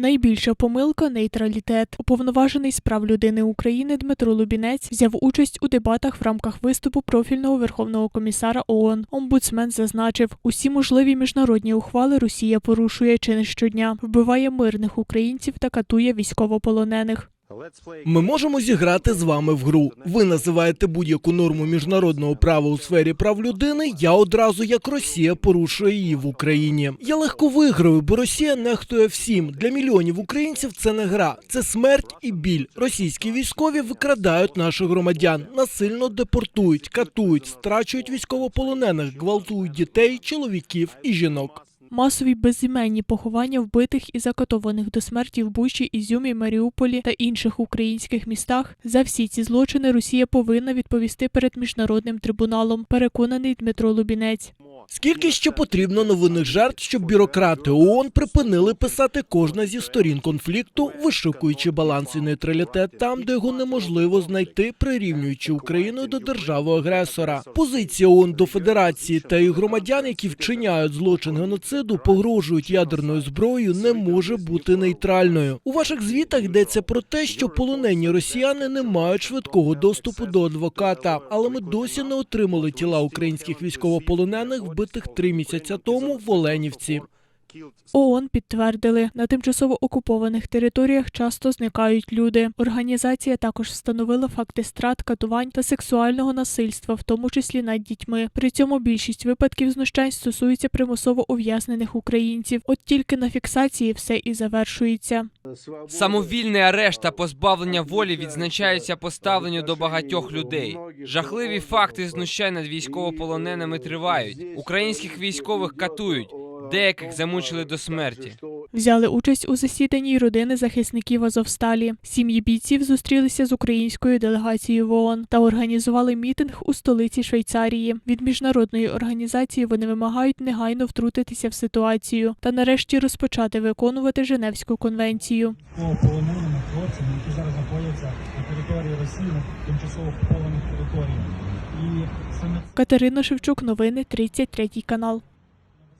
Найбільша помилка нейтралітет. Уповноважений з прав людини України Дмитро Лубінець взяв участь у дебатах в рамках виступу профільного верховного комісара ООН. Омбудсмен зазначив, усі можливі міжнародні ухвали Росія порушує чи не щодня, вбиває мирних українців та катує військовополонених. Ми можемо зіграти з вами в гру. Ви називаєте будь-яку норму міжнародного права у сфері прав людини. Я одразу як Росія порушує її в Україні. Я легко виграю, бо Росія нехтує всім. Для мільйонів українців це не гра, це смерть і біль. Російські військові викрадають наших громадян, насильно депортують, катують, страчують військовополонених, гвалтують дітей, чоловіків і жінок. Масові безіменні поховання вбитих і закатованих до смерті в Бучі, Ізюмі, Маріуполі та інших українських містах. За всі ці злочини Росія повинна відповісти перед міжнародним трибуналом. Переконаний Дмитро Лубінець. Скільки ще потрібно новинних жертв, щоб бюрократи ООН припинили писати кожна зі сторін конфлікту, вишукуючи баланс і нейтралітет там, де його неможливо знайти, прирівнюючи Україну до держави-агресора. Позиція ООН до Федерації та їх громадян, які вчиняють злочин геноциду, погрожують ядерною зброєю, не може бути нейтральною. У ваших звітах йдеться про те, що полонені росіяни не мають швидкого доступу до адвоката, але ми досі не отримали тіла українських військовополонених, вбитих три місяця тому в Оленівці. ООН підтвердили, на тимчасово окупованих територіях часто зникають люди. Організація також встановила факти страт, катувань та сексуального насильства, в тому числі над дітьми. При цьому більшість випадків знущань стосується примусово ув'язнених українців. От тільки на фіксації все і завершується. Самовільний арешт та позбавлення волі відзначаються поставленню до багатьох людей. Жахливі факти знущань над військовополоненими тривають. Українських військових катують, деяких замучили до смерті. Взяли участь у засіданні родини захисників Азовсталі. Сім'ї бійців зустрілися з українською делегацією в ООН та організували мітинг у столиці Швейцарії. Від міжнародної організації вони вимагають негайно втрутитися в ситуацію та нарешті розпочати виконувати Женевську конвенцію. по полоненими хлопцями, які зараз знаходяться на території Росії, на тимчасово окупованих територіях. І саме Катерина Шевчук, новини 33 канал.